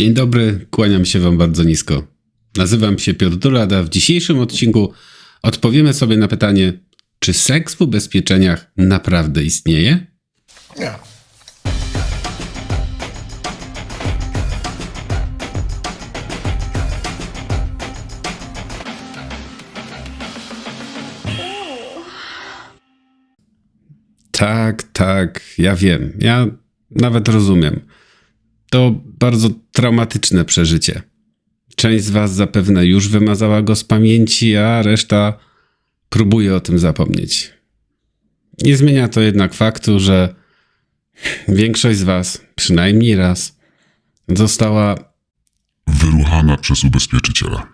Dzień dobry, kłaniam się Wam bardzo nisko. Nazywam się Piotr Durad, a w dzisiejszym odcinku odpowiemy sobie na pytanie, czy seks w ubezpieczeniach naprawdę istnieje? Nie. Tak, tak, ja wiem, ja nawet rozumiem. To bardzo traumatyczne przeżycie. Część z Was zapewne już wymazała go z pamięci, a reszta próbuje o tym zapomnieć. Nie zmienia to jednak faktu, że większość z Was, przynajmniej raz, została wyruchana przez ubezpieczyciela.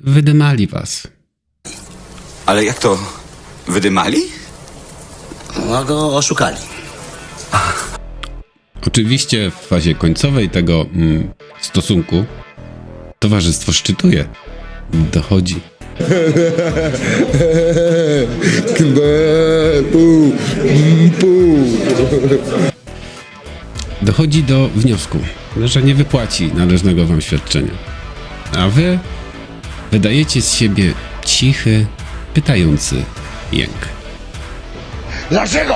wydymali Was. Ale jak to? Wydymali? No go oszukali. Oczywiście w fazie końcowej tego mm, stosunku towarzystwo szczytuje. Dochodzi. Dochodzi do wniosku, że nie wypłaci należnego wam świadczenia. A wy wydajecie z siebie cichy, pytający jęk. Dlaczego?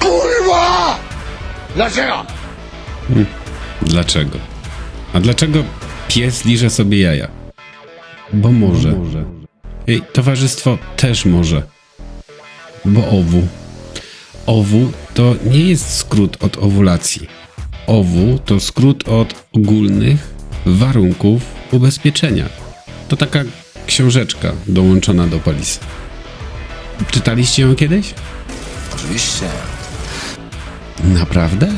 Kurwa! Dlaczego? Dlaczego? A dlaczego pies liże sobie jaja? Bo może. Ej, towarzystwo też może. Bo owu. Owu to nie jest skrót od owulacji. Owu to skrót od ogólnych warunków ubezpieczenia. To taka książeczka dołączona do polisy. Czytaliście ją kiedyś? Oczywiście. Naprawdę?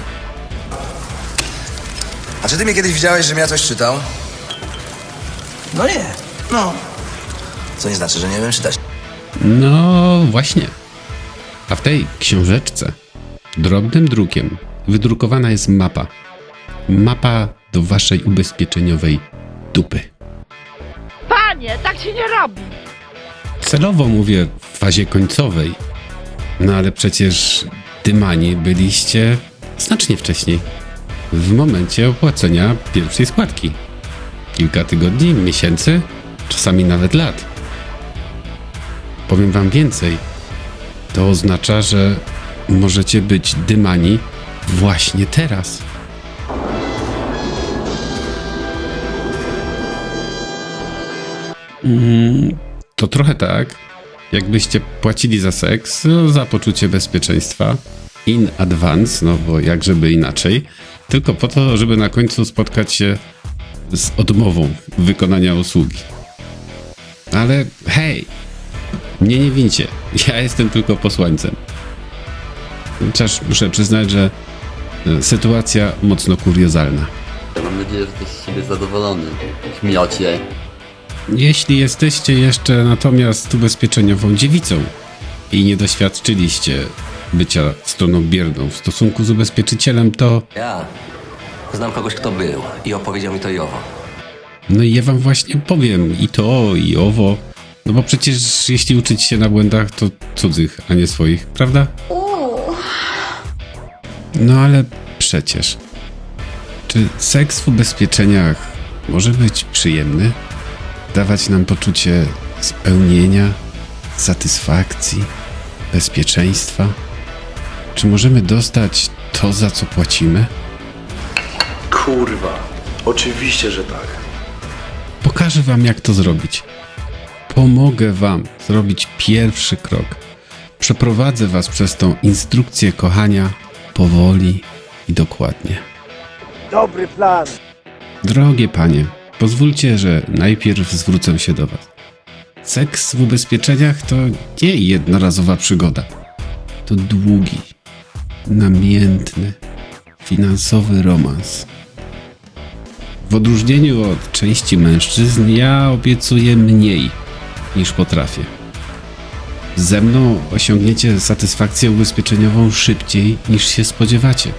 A czy ty mnie kiedyś widziałeś, żebym ja coś czytał? No nie. No. Co nie znaczy, że nie wiem czytać. No właśnie. A w tej książeczce drobnym drukiem wydrukowana jest mapa. Mapa do waszej ubezpieczeniowej dupy. Panie, tak się nie robi. Celowo mówię w fazie końcowej. No ale przecież dymani byliście znacznie wcześniej. W momencie opłacenia pierwszej składki. Kilka tygodni, miesięcy, czasami nawet lat. Powiem wam więcej. To oznacza, że możecie być dymani właśnie teraz. Mm, to trochę tak, jakbyście płacili za seks, no, za poczucie bezpieczeństwa in advance, no bo jak żeby inaczej, tylko po to, żeby na końcu spotkać się z odmową wykonania usługi. Ale hej, mnie nie wincie, ja jestem tylko posłańcem. Chociaż muszę przyznać, że e, sytuacja mocno kuriozalna. Mam nadzieję, że jesteś z siebie zadowolony. Śmiocie. Jeśli jesteście jeszcze natomiast ubezpieczeniową dziewicą i nie doświadczyliście bycia stroną bierną w stosunku z ubezpieczycielem, to Ja znam kogoś, kto był i opowiedział mi to i owo. no i ja wam właśnie powiem i to, i owo. No bo przecież jeśli uczyć się na błędach, to cudzych, a nie swoich, prawda? No ale przecież. Czy seks w ubezpieczeniach może być przyjemny? Dawać nam poczucie spełnienia, satysfakcji, bezpieczeństwa? Czy możemy dostać to, za co płacimy? Kurwa, oczywiście, że tak. Pokażę wam, jak to zrobić. Pomogę wam zrobić pierwszy krok. Przeprowadzę was przez tą instrukcję kochania powoli i dokładnie. Dobry plan. Drogie panie, pozwólcie, że najpierw zwrócę się do was. Seks w ubezpieczeniach to nie jednorazowa przygoda. To długi, namiętny, finansowy romans. W odróżnieniu od części mężczyzn, ja obiecuję mniej niż potrafię. Ze mną osiągniecie satysfakcję ubezpieczeniową szybciej niż się spodziewacie.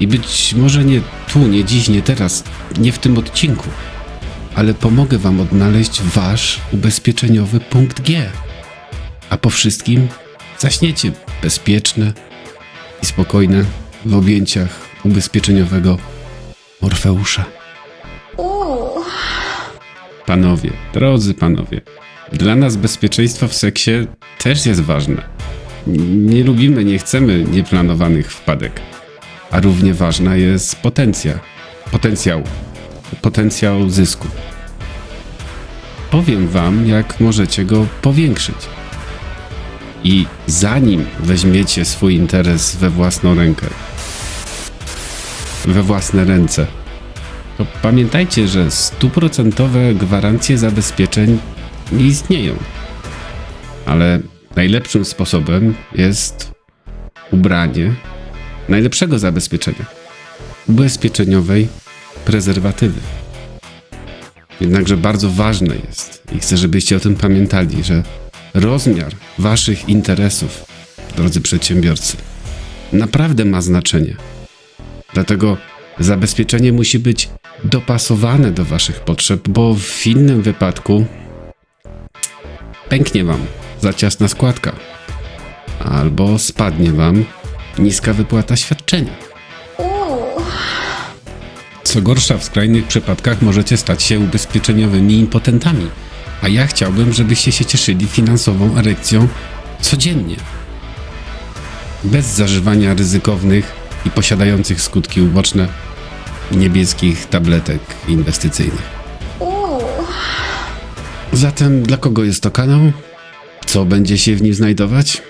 I być może nie tu, nie dziś, nie teraz, nie w tym odcinku, ale pomogę Wam odnaleźć Wasz ubezpieczeniowy punkt G. A po wszystkim zaśniecie bezpieczne i spokojne w objęciach ubezpieczeniowego Morfeusza. Panowie, drodzy panowie, dla nas bezpieczeństwo w seksie też jest ważne. Nie lubimy, nie chcemy nieplanowanych wpadek. A równie ważna jest potencja. Potencjał. Potencjał zysku. Powiem wam, jak możecie go powiększyć. I zanim weźmiecie swój interes we własną rękę, we własne ręce, to pamiętajcie, że stuprocentowe gwarancje zabezpieczeń nie istnieją. Ale najlepszym sposobem jest ubranie najlepszego zabezpieczenia ubezpieczeniowej prezerwatywy. Jednakże bardzo ważne jest i chcę, żebyście o tym pamiętali, że rozmiar waszych interesów, drodzy przedsiębiorcy, naprawdę ma znaczenie. Dlatego zabezpieczenie musi być dopasowane do waszych potrzeb, bo w innym wypadku pęknie wam za ciasna składka albo spadnie wam niska wypłata świadczenia. Co gorsza, w skrajnych przypadkach możecie stać się ubezpieczeniowymi impotentami, a ja chciałbym, żebyście się cieszyli finansową erekcją codziennie. Bez zażywania ryzykownych i posiadających skutki uboczne niebieskich tabletek inwestycyjnych. Zatem dla kogo jest to kanał? Co będzie się w nim znajdować?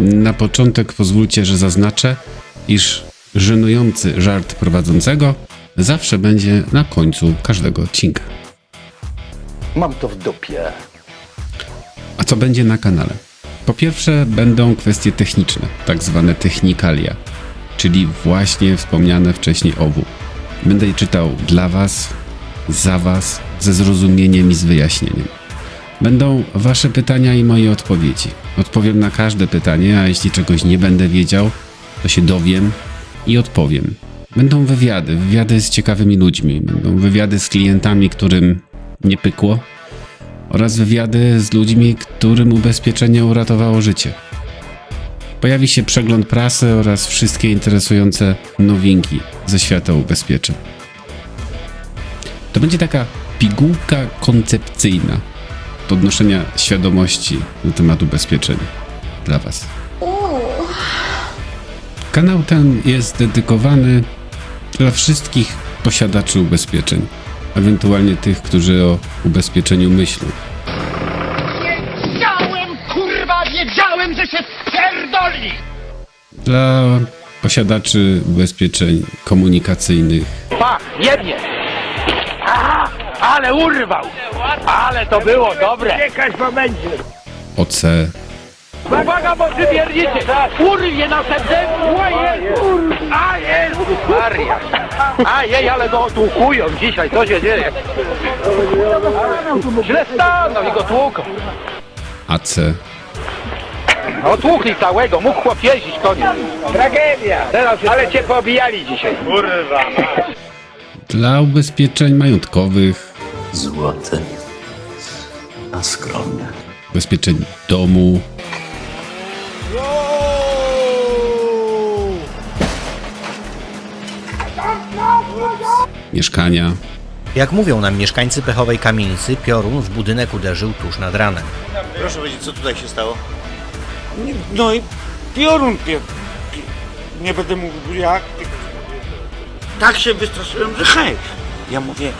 Na początek pozwólcie, że zaznaczę, iż żenujący żart prowadzącego zawsze będzie na końcu każdego odcinka. Mam to w dupie. A co będzie na kanale? Po pierwsze, będą kwestie techniczne, tak zwane technikalia, czyli właśnie wspomniane wcześniej owu. Będę je czytał dla Was, za Was, ze zrozumieniem i z wyjaśnieniem. Będą Wasze pytania i moje odpowiedzi. Odpowiem na każde pytanie, a jeśli czegoś nie będę wiedział, to się dowiem i odpowiem. Będą wywiady, wywiady z ciekawymi ludźmi, będą wywiady z klientami, którym nie pykło, oraz wywiady z ludźmi, którym ubezpieczenie uratowało życie. Pojawi się przegląd prasy oraz wszystkie interesujące nowinki ze świata ubezpieczeń. To będzie taka pigułka koncepcyjna podnoszenia świadomości na temat ubezpieczeń dla Was. Kanał ten jest dedykowany dla wszystkich posiadaczy ubezpieczeń, ewentualnie tych, którzy o ubezpieczeniu myślą. Wiedziałem, kurwa, wiedziałem, że się spierdoli! Dla posiadaczy ubezpieczeń komunikacyjnych, Pa, jebnie! Ale urwał! Ale to było dobre! Jakaś momencie! OC, Uwaga, bo przybierdzicie! Urwie następny! A Jezus Maria! A jej, ale go tłukują dzisiaj, co się dzieje? Źle stanął i go tłuką. AC, Otłukli całego, mógł chłop jeździć koniec. Tragedia! Teraz, ale cię pobijali dzisiaj. Kurwa! Dla ubezpieczeń majątkowych, Złote, a skromne. ubezpieczeń domu, mieszkania, Jak mówią nam mieszkańcy pechowej kamienicy, piorun w budynek uderzył tuż nad ranem. Proszę powiedzieć, co tutaj się stało? No i piorun pie, pie, nie będę mówił jak. Tak się wystraszyłem, że hej. Ja mówię,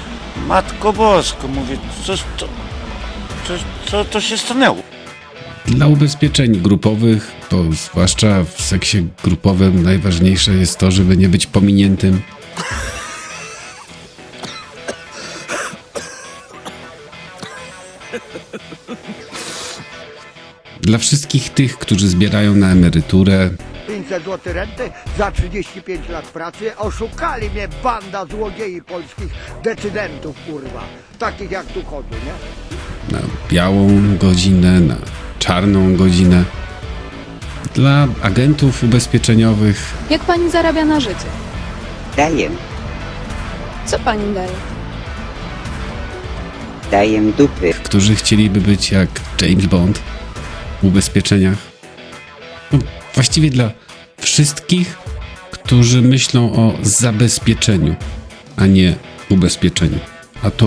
Matko Bosko, mówię, co, co, co, co to się stanęło? Dla ubezpieczeń grupowych, to zwłaszcza w seksie grupowym, najważniejsze jest to, żeby nie być pominiętym. Dla wszystkich tych, którzy zbierają na emeryturę, 500 zł renty za 35 lat pracy. Oszukali mnie banda złodziei polskich decydentów, kurwa. Takich jak tu chodzą, nie? na białą godzinę, na czarną godzinę. Dla agentów ubezpieczeniowych, Jak pani zarabia na życie? Daję, Co pani daje? daję dupy. którzy chcieliby być jak James Bond w ubezpieczeniach. No, właściwie dla wszystkich, którzy myślą o zabezpieczeniu a nie ubezpieczeniu. A to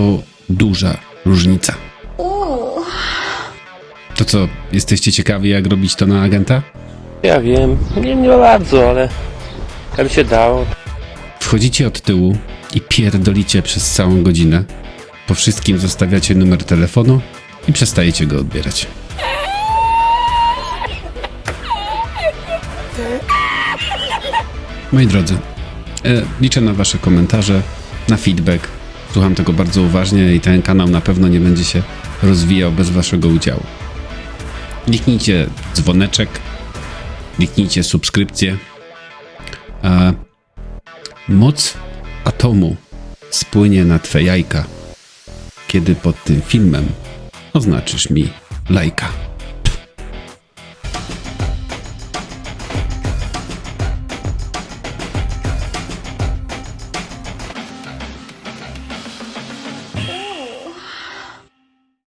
duża różnica. To co, jesteście ciekawi, jak robić to na agenta? Ja wiem, nie, nie bardzo, ale jak się dało. Wchodzicie od tyłu i pierdolicie przez całą godzinę. Po wszystkim zostawiacie numer telefonu i przestajecie go odbierać. Moi drodzy, e, liczę na Wasze komentarze, na feedback. Słucham tego bardzo uważnie i ten kanał na pewno nie będzie się rozwijał bez Waszego udziału. Kliknijcie dzwoneczek, kliknijcie subskrypcję. A moc atomu spłynie na Twe jajka, kiedy pod tym filmem oznaczysz mi lajka.